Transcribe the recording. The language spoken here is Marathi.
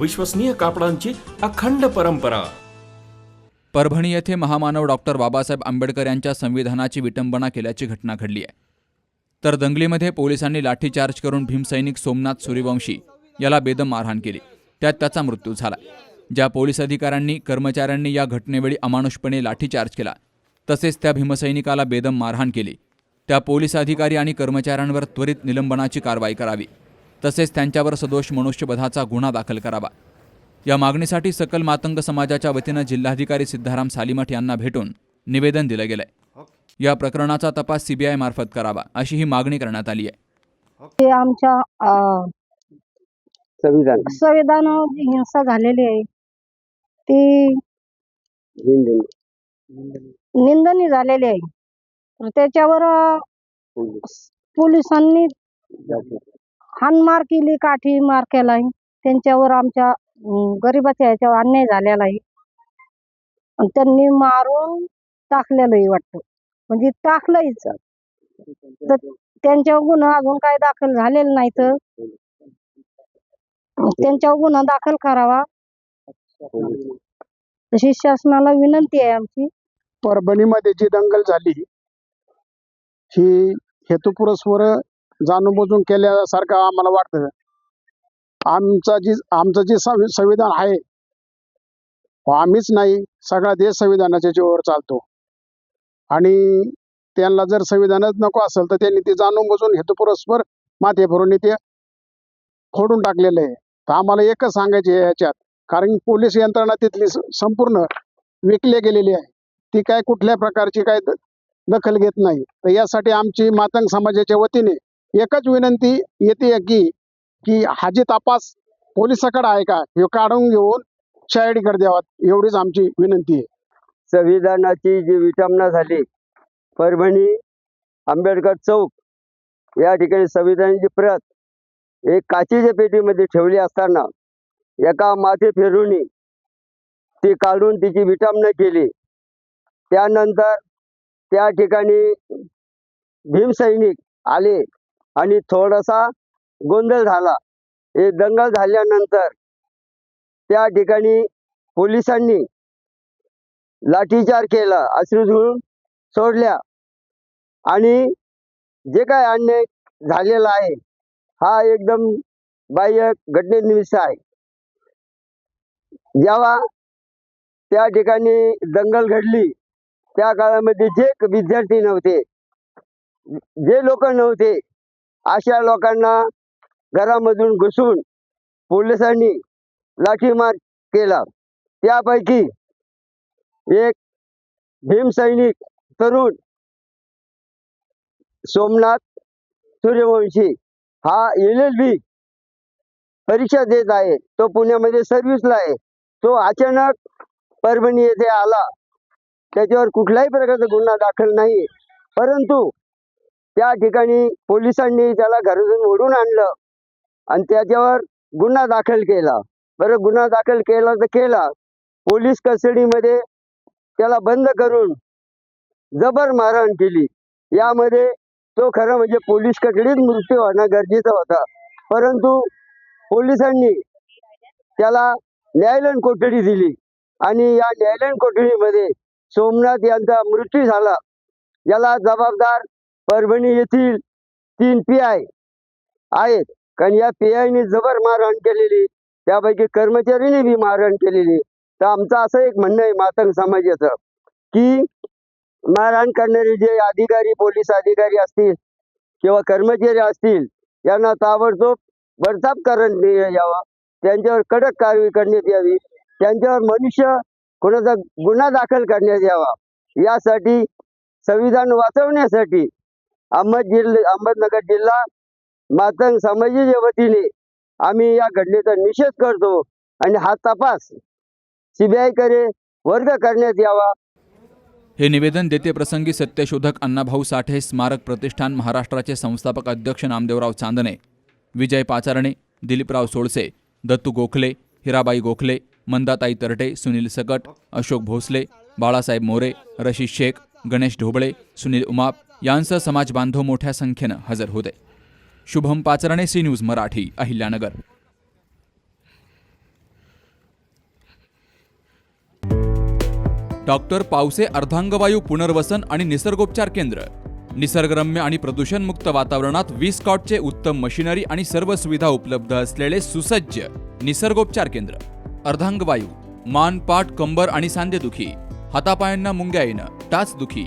विश्वसनीय कापडांची अखंड परंपरा. परभणी येथे महामानव डॉक्टर बाबासाहेब आंबेडकर यांच्या संविधानाची विटंबना केल्याची घटना घडली आहे. तर दंगलीमध्ये पोलिसांनी लाठीचार्ज करून भीमसैनिक सोमनाथ सूर्यवंशी याला बेदम मारहाण केली. त्यात त्याचा मृत्यू झाला. ज्या पोलीस अधिकाऱ्यांनी कर्मचाऱ्यांनी या घटनेवेळी अमानुषपणे लाठीचार्ज केला तसेच त्या भीमसैनिकाला बेदम मारहाण केली. त्या पोलीस अधिकारी आणि कर्मचाऱ्यांवर त्वरित निलंबनाची कारवाई करावी. तसेच त्यांच्यावर सदोष मनुष्यवधाचा गुन्हा दाखल करावा. या मागणीसाठी सकल मातंग समाजाच्या वतीनं जिल्हाधिकारी सिद्धाराम सालिमठ यांना भेटून निवेदन दिलं गेलंय. या प्रकरणाचा तपास सीबीआय मार्फत करावा अशी ही मागणी करण्यात आली आहे. आमच्या संविधान. संविधानावर जी हिंसा झालेली आहे ती निंदनी झालेली आहे. तर त्याच्यावर पोलिसांनी हानमार केली काठी मार केलाय. त्यांच्यावर आमच्या गरीबाच्या गरिबाच्या ह्याच्यावर अन्याय झालेला आहे. आणि त्यांनी मारून टाकलेलंही आहे वाटतं. म्हणजे टाकलंयच. तर त्यांच्यावर गुन्हा अजून काही दाखल झालेला नाही तर त्यांच्यावर गुन्हा दाखल करावा. तशी शासनाला विनंती आहे आमची. परभणीमध्ये जी दंगल झाली ही हेतुपुरस्वर जाणून बुजून केल्यासारखं आम्हाला वाटतं. आमचा जी आमचं जे संवि- संविधान आहे हो आम्हीच नाही सगळा देश संविधानाच्या जीवावर चालतो. आणि त्यांना जर संविधानच नको असेल तर त्यांनी ते जाणून बुजून हेतुपुरस्पर माथे भरून ते फोडून टाकलेलं आहे. तर आम्हाला एकच सांगायचे आहे याच्यात कारण पोलीस यंत्रणा तिथली संपूर्ण विकले गेलेली आहे. ती काय कुठल्या प्रकारची काय दखल घेत नाही. तर यासाठी आमची मातंग समाजाच्या वतीने एकच विनंती येते की की हाजी तपास पोलिसाकडे आहे का हे काढून घेऊन शायडीकडे द्यावात एवढीच आमची विनंती आहे. संविधानाची जी विटंबना झाली परभणी आंबेडकर चौक या ठिकाणी संविधानाची प्रत एक काचेच्या पेटीमध्ये ठेवली असताना एका माथे फिरूनी ती काढून तिची विटंबना केली. त्यानंतर त्या ठिकाणी भीमसैनिक आले आणि थोडासा गोंधळ झाला. हे दंगल झाल्यानंतर त्या ठिकाणी पोलिसांनी लाठीचार केला अश्रुधून सोडल्या. आणि जे काय अन्याय झालेला आहे हा एकदम बाह्य घटनेनिमित्त आहे. जेव्हा त्या ठिकाणी दंगल घडली त्या काळामध्ये जे विद्यार्थी नव्हते जे लोक नव्हते अशा लोकांना घरामधून घुसून पोलिसांनी लाठीमार केला. त्यापैकी एक भीमसैनिक तरुण सोमनाथ सूर्यवंशी हा एल एल बी परीक्षा देत आहे. तो पुण्यामध्ये सर्व्हिसला आहे. तो अचानक परभणी येथे आला. त्याच्यावर कुठल्याही प्रकारचा गुन्हा दाखल नाही परंतु त्या ठिकाणी पोलिसांनी त्याला घरातून ओढून आणलं आणि त्याच्यावर गुन्हा दाखल केला. बरं गुन्हा दाखल केला तर केला. पोलीस कस्टडीमध्ये त्याला बंद करून जबर मारहाण केली. यामध्ये तो खरं म्हणजे पोलीस कस्टडीत मृत्यू होणं गरजेचं होता. परंतु पोलिसांनी त्याला न्यायालयीन कोठडी दिली आणि या न्यायालयीन कोठडीमध्ये सोमनाथ यांचा मृत्यू झाला. याला जबाबदार परभणी येथील तीन पी आय आहेत. कारण या पी आयने जबर मारहाण केलेली त्यापैकी कर्मचारीने बी मारहाण केलेली. तर आमचं असं एक म्हणणं आहे मातंग समाजाचं की मारहाण करणारे जे अधिकारी पोलीस अधिकारी असतील किंवा कर्मचारी असतील यांना ताबडतोब बडतर्फ करण्यात यावा. त्यांच्यावर कडक कारवाई करण्यात यावी. त्यांच्यावर मनुष्य कोणाचा गुन्हा दाखल करण्यात यावा. यासाठी संविधान वाचवण्यासाठी अहमद जिल्हा अहमदनगर जिल्हा मातंग समाजाच्या वतीने आम्ही या घटनेचा निषेध करतो आणि हा तपास सीबीआय करे वर्ग करण्यात यावा. हे निवेदन देते प्रसंगी सत्यशोधक अण्णाभाऊ साठे स्मारक प्रतिष्ठान महाराष्ट्राचे संस्थापक अध्यक्ष नामदेवराव चांदणे विजय पाचारणे दिलीपराव सोळसे दत्तू गोखले हिराबाई गोखले मंदाताई तरटे सुनील सकट अशोक भोसले बाळासाहेब मोरे रशीद शेख गणेश ढोबळे सुनील उमाप यांसह समाज बांधव मोठ्या संख्येनं हजर होते. Shubham Pacharne C news Marathi Ahilyanagar. Doctor Pawase अर्धांगवायू पुनर्वसन आणि निसर्गोपचार केंद्र. निसर्गरम्य आणि प्रदूषणमुक्त वातावरणात वीस कॉटचे उत्तम मशिनरी आणि सर्व सुविधा उपलब्ध असलेले सुसज्ज निसर्गोपचार केंद्र. अर्धांगवायू मान पाठ कंबर आणि सांधेदुखी हातापायांना मुंग्या येणं टाचदुखी